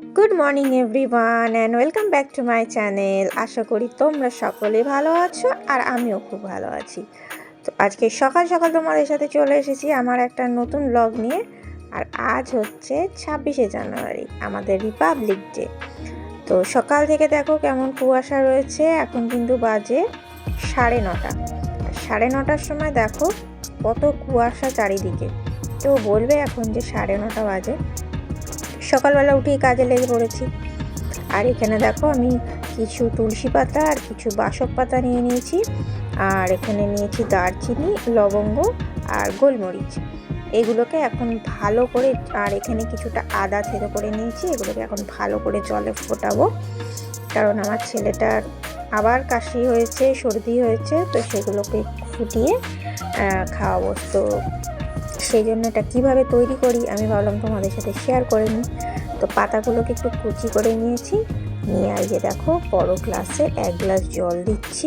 Good morning everyone and welcome back to my channel আশা করি তোমরা সকলে ভালো আছো আর আমিও খুব ভালো আছি। তো আজকে সকাল সকাল তোমাদের সাথে চলে এসেছি আমার একটা নতুন ব্লগ নিয়ে, আর আজ হচ্ছে ছাব্বিশে জানুয়ারি, আমাদের রিপাবলিক ডে তো সকাল থেকে দেখো কেমন কুয়াশা রয়েছে, এখন কিন্তু বাজে সাড়ে নটা। সাড়ে নটার সময় দেখো কত কুয়াশা চারিদিকে। তো বলবে এখন যে সাড়ে নটা বাজে। সকালবেলা উঠেই কাজে লেগে পড়েছি। আর এখানে দেখো আমি কিছু তুলসী পাতা আর কিছু বাসক পাতা নিয়ে নিয়েছি। আর এখানে নিয়েছি দারচিনি, লবঙ্গ আর গোলমরিচ। এগুলোকে এখন ভালো করে আর এখানে কিছুটা আদা থেতো করে নিয়েছি। এগুলোকে এখন ভালো করে জলে ফোটাবো। কারণ আমার ছেলেটার আবার কাশি হয়েছে, সর্দি হয়েছে, তো সেগুলোকে ফুটিয়ে খাওয়াবো। তো সেই জন্য এটা কীভাবে তৈরি করি আমি ভাবলাম তোমাদের সাথে শেয়ার করে নিই। তো পাতাগুলোকে একটু কুচি করে নিয়েছি। নিয়ে এই যে দেখো, বড় গ্লাসে এক গ্লাস জল দিচ্ছি।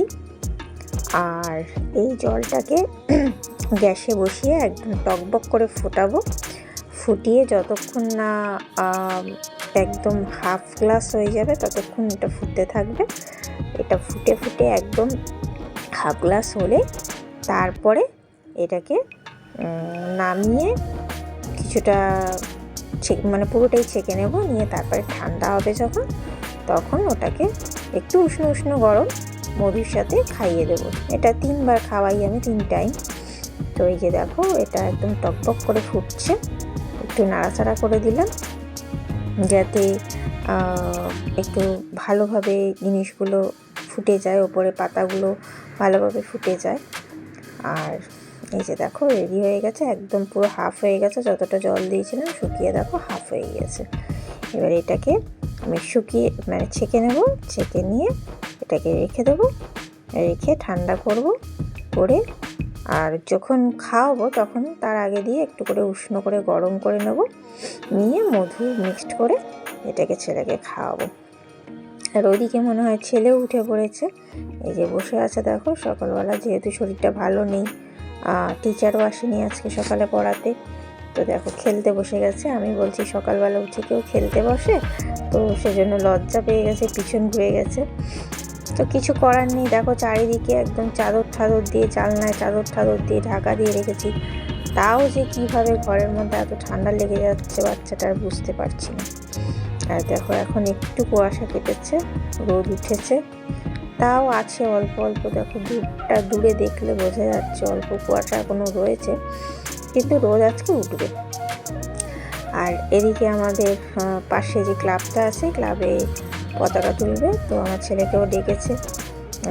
আর এই জলটাকে গ্যাসে বসিয়ে একদম টকবক করে ফোটাবো। ফুটিয়ে যতক্ষণ না একদম হাফ গ্লাস হয়ে যাবে, ততক্ষণ এটা ফুটতে থাকবে। এটা ফুটে ফুটে একদম হাফ গ্লাস হলে তারপরে এটাকে নামিয়ে কিছুটা মানে পুরোটাই ছেঁকে নেব, নিয়ে তারপরে ঠান্ডা হবে যখন, তখন ওটাকে একটু উষ্ণ উষ্ণ গরম মধুর সাথে খাইয়ে দেব। এটা তিনবার খাওয়াই আমি, তিন টাইম তো এই যে দেখো, এটা একদম টকবক করে ফুটছে। একটু নাড়াচাড়া করে দিলাম। যাতে একটু ভালোভাবে জিনিসগুলো ফুটে যায়, ওপরে পাতাগুলো ভালোভাবে ফুটে যায়। আর এই যে দেখো রেডি হয়ে গেছে, একদম পুরো হাফ হয়ে গেছে, যতটা জল দিয়েছিলাম শুকিয়ে দেখো হাফ হয়ে গেছে। এবার এটাকে আমি শুকিয়ে মানে ছেঁকে নেব, ছেঁকে নিয়ে এটাকে রেখে দেবো, রেখে ঠান্ডা করব, করে আর যখন খাওয়াবো তখন তার আগে দিয়ে একটু করে উষ্ণ করে গরম করে নেব, নিয়ে মধু মিক্সড করে এটাকে ছেলেকে খাওয়াবো। আর ওইদিকে মনে হয় ছেলেও উঠে পড়েছে, এই যে বসে আছে দেখো, সকালবেলা যেহেতু শরীরটা ভালো নেই টিচারও আসেনি আজকে সকালে পড়াতে। তো দেখো, খেলতে বসে গেছে। আমি বলছি, সকালবেলা উঠে কেউ খেলতে বসে? তো সেজন্য লজ্জা পেয়ে গেছে, পিছন ঘুরে গেছে। তো কিছু করার নেই। দেখো, চারিদিকে একদম চাদর ঠাদর দিয়ে, জানলায় চাদর ঠাদর দিয়ে ঢাকা দিয়ে রেখেছি। তাও যে কীভাবে ঘরের মধ্যে এত ঠান্ডা লেগে যাচ্ছে বাচ্চাটার বুঝতে পারছি না। আর দেখো, এখন একটু কুয়াশা কেটেছে, রোদ উঠেছে। তাও আছে অল্প অল্প। দেখো দূরটা দূরে দেখলে বোঝা যাচ্ছে অল্প কুয়াশা এখনও রয়েছে। কিন্তু রোদ আজকে উঠবে। আর এদিকে আমাদের পাশে যে ক্লাবটা আছে, ক্লাবে পতাকা তুলবে। তো আমার ছেলেকেও ডেকেছে।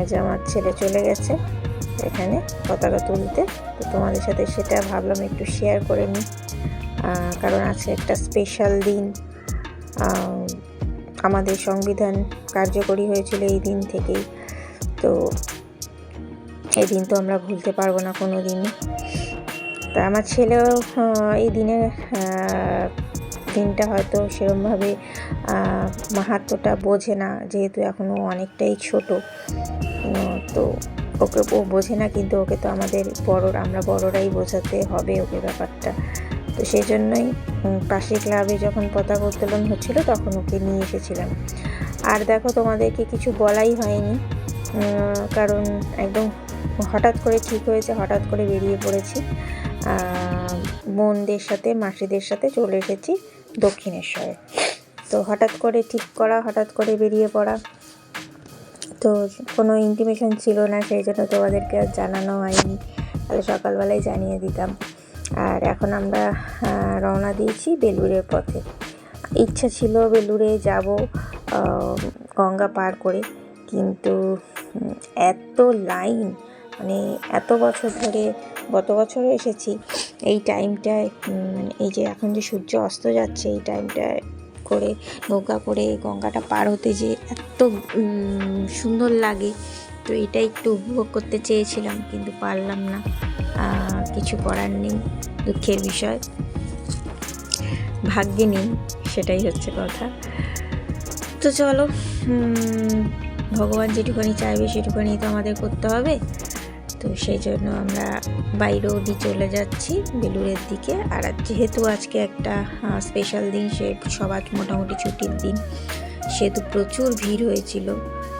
যে আমার ছেলে চলে গেছে এখানে পতাকা তুলতে। তো তোমাদের সাথে সেটা ভাবলাম একটু শেয়ার করে নিই। কারণ আজকে একটা স্পেশাল দিন। আমাদের সংবিধান কার্যকরী হয়েছিল এই দিন থেকেই। তো এই দিন তো আমরা ভুলতে পারব না কোনো দিনই তা আমার ছেলেও এই দিনের দিনটা হয়তো সেরমভাবে আহ, মাহাত্ম্যটা বোঝে না যেহেতু এখনও অনেকটাই ছোট। তো ওকে ও বোঝে না কিন্তু ওকে তো আমাদের বড় আমরা বড়রাই বোঝাতে হবে ওকে ব্যাপারটা। তো সেই জন্যই পাশের ক্লাবে যখন পতাকা উত্তোলন হচ্ছিল তখন ওকে নিয়ে এসেছিলাম। আর দেখো তোমাদেরকে কিছু বলাই হয়নি। কারণ একদম হঠাৎ করে ঠিক হয়েছে, হঠাৎ করে বেরিয়ে পড়েছি। বোনদের সাথে, মাসিদের সাথে চলে এসেছি দক্ষিণেশ্বরে। তো হঠাৎ করে ঠিক করা, হঠাৎ করে বেরিয়ে পড়া। তো কোনো ইন্টিমেশন ছিল না, সেই জন্য তোমাদেরকে আর জানানো হয়নি। তাহলে সকালবেলায় জানিয়ে দিতাম। আর এখন আমরা রওনা দিয়েছি বেলুড়ের পথে। ইচ্ছা ছিল বেলুড়ে যাব গঙ্গা পার করে। কিন্তু এত লাইন মানে এত বছর ধরে, গত বছরও এসেছি, এই টাইমটায় মানে এই যে এখন যে সূর্য অস্ত যাচ্ছে, এই টাইমটায় করে, নৌকা করে গঙ্গাটা পার হতে যে এত সুন্দর লাগে, তো এটা একটু উপভোগ করতে চেয়েছিলাম, কিন্তু পারলাম না কিছু করার নেই, দুঃখের বিষয়, ভাগ্যে নেই, সেটাই হচ্ছে কথা, তো চলো ভগবান যেটুখানি চাইবে সেটুখানি তো আমাদের করতে হবে। তো সেই জন্য আমরা বাই রোডই চলে যাচ্ছি বেলুরের দিকে। আর যেহেতু আজকে একটা স্পেশাল দিন, সে সবার মোটামুটি ছুটির দিন, সেহেতু প্রচুর ভিড় হয়েছিল।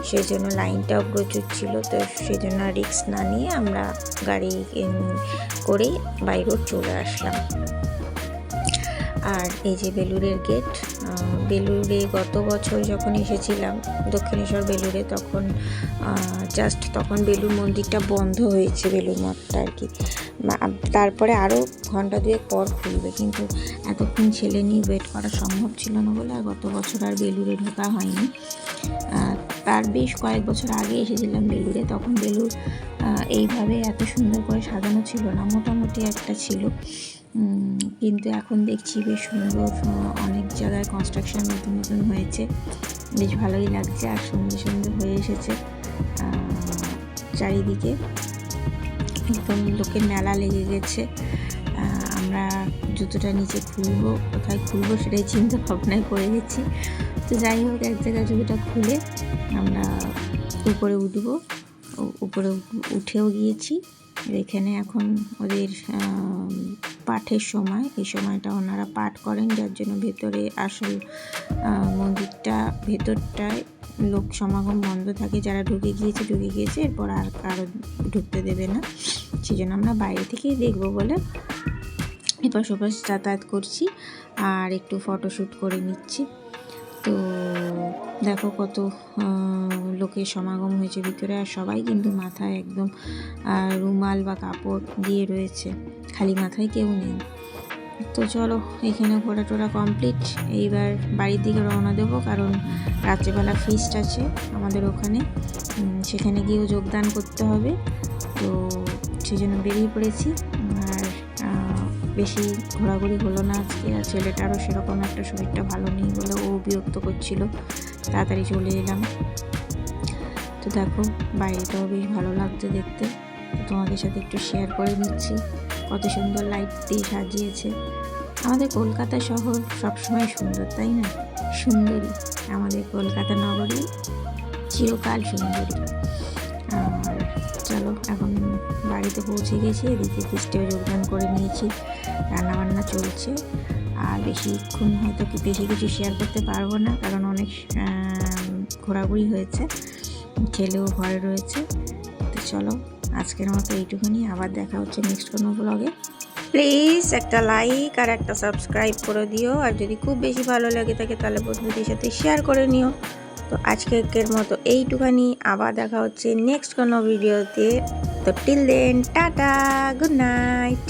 সেই জন্য লাইনটাও প্রচুর ছিল, তো সেই জন্য রিক্স না নিয়ে আমরা গাড়ি করেই বাই রোড চলে আসলাম। আর এই যে বেলুরের গেট বেলুরে গত বছর যখন এসেছিলাম, দক্ষিণেশ্বর বেলুড়ে, তখন জাস্ট তখন বেলুর মন্দিরটা বন্ধ হয়েছে বেলুর মঠটা আর কি। তারপরে আরও ঘণ্টা দুয়েক পর খুলবে, কিন্তু এতক্ষণ ছেলে নিয়ে ওয়েট করা সম্ভব ছিল না বলে আর গত বছর আর বেলুড়ে ঢোকা হয়নি। তার বেশ কয়েক বছর আগে এসেছিলাম বেলুড়ে, তখন বেলুর এইভাবে এত সুন্দর করে সাজানো ছিল না, মোটামুটি একটা ছিল। কিন্তু এখন দেখছি বেশ সুন্দর অনেক জায়গায় কনস্ট্রাকশন নতুন নতুন হয়েছে। বেশ ভালোই লাগছে আর সুন্দর সুন্দর হয়ে এসেছে। চারিদিকে একদম লোকের মেলা লেগে গেছে। আমরা জুতোটা নিচে খুলবো, কোথায় খুলবো সেটাই চিন্তা ভাবনায় পড়ে গেছি। তো যাই হোক, এক জায়গায় জুতোটা খুলে আমরা উপরে উঠবো। উপরে উঠেও গিয়েছি। এখানে এখন ওদের পাঠের সময়। এই সময়টা ওনারা পাঠ করেন, যার জন্য ভেতরে আসল মন্দিরটা, ভেতরটায় লোক সমাগম বন্ধ থাকে। যারা ঢুকে গিয়েছে ঢুকে গিয়েছে, এরপর আর কারও ঢুকতে দেবে না। সেই জন্য আমরা বাইরে থেকেই দেখব বলে এপাশ ওপাশ যাতায়াত করছি। আর একটু ফটোশ্যুট করে নিচ্ছি। তো দেখো কত লোকের সমাগম হয়েছে ভিতরে আর সবাই কিন্তু মাথায় একদম রুমাল বা কাপড় দিয়ে রয়েছে। খালি মাথায় কেউ নেই। তো চলো, এখানে ঘোরা টোরা কমপ্লিট এইবার বাড়ির দিকে রওনা দেবো, কারণ রাত্রেবেলা ফিস্ট আছে আমাদের ওখানে। সেখানে গিয়েও যোগদান করতে হবে। তো সেই জন্য বেরিয়ে পড়েছি। বেশি ঘোরাঘুরি হলো না আজকে, আর ছেলেটারও সেরকম একটা শরীরটা ভালো নেই বলে ও বিরক্ত করছিল। তাড়াতাড়ি চলে এলাম। তো দেখো, বাইরেটাও বেশ ভালো লাগছে দেখতে। তোমাদের সাথে একটু শেয়ার করে নিচ্ছি কত সুন্দর লাইট দিয়ে সাজিয়েছে। আমাদের কলকাতা শহর সবসময় সুন্দর, তাই না? সুন্দরী। আমাদের কলকাতা নগরী চিরকাল সুন্দরী। আর চলো, এখন বাড়িতে পৌঁছে গেছি, এদিকে ফিস্টেও যোগদান করে নিয়েছি। রান্নাবান্না চলছে। আর বেশিক্ষণ হয়তো কি বেশি কিছু শেয়ার করতে পারব না, কারণ অনেক ঘোরাঘুরি হয়েছে। ছেলেও ঘরে রয়েছে। তো চলো, আজকের মতো এইটুকুনি। আবার দেখা হচ্ছে নেক্সট কোনো ব্লগে প্লিজ একটা লাইক আর একটা সাবস্ক্রাইব করে দিও। আর যদি খুব বেশি ভালো লাগে থাকে, তাহলে বন্ধুদের সাথে শেয়ার করে নিও। তো আজকের মতো এইটুখানি। আবার দেখা হচ্ছে নেক্সট কোনো ভিডিওতে তো till then tata good night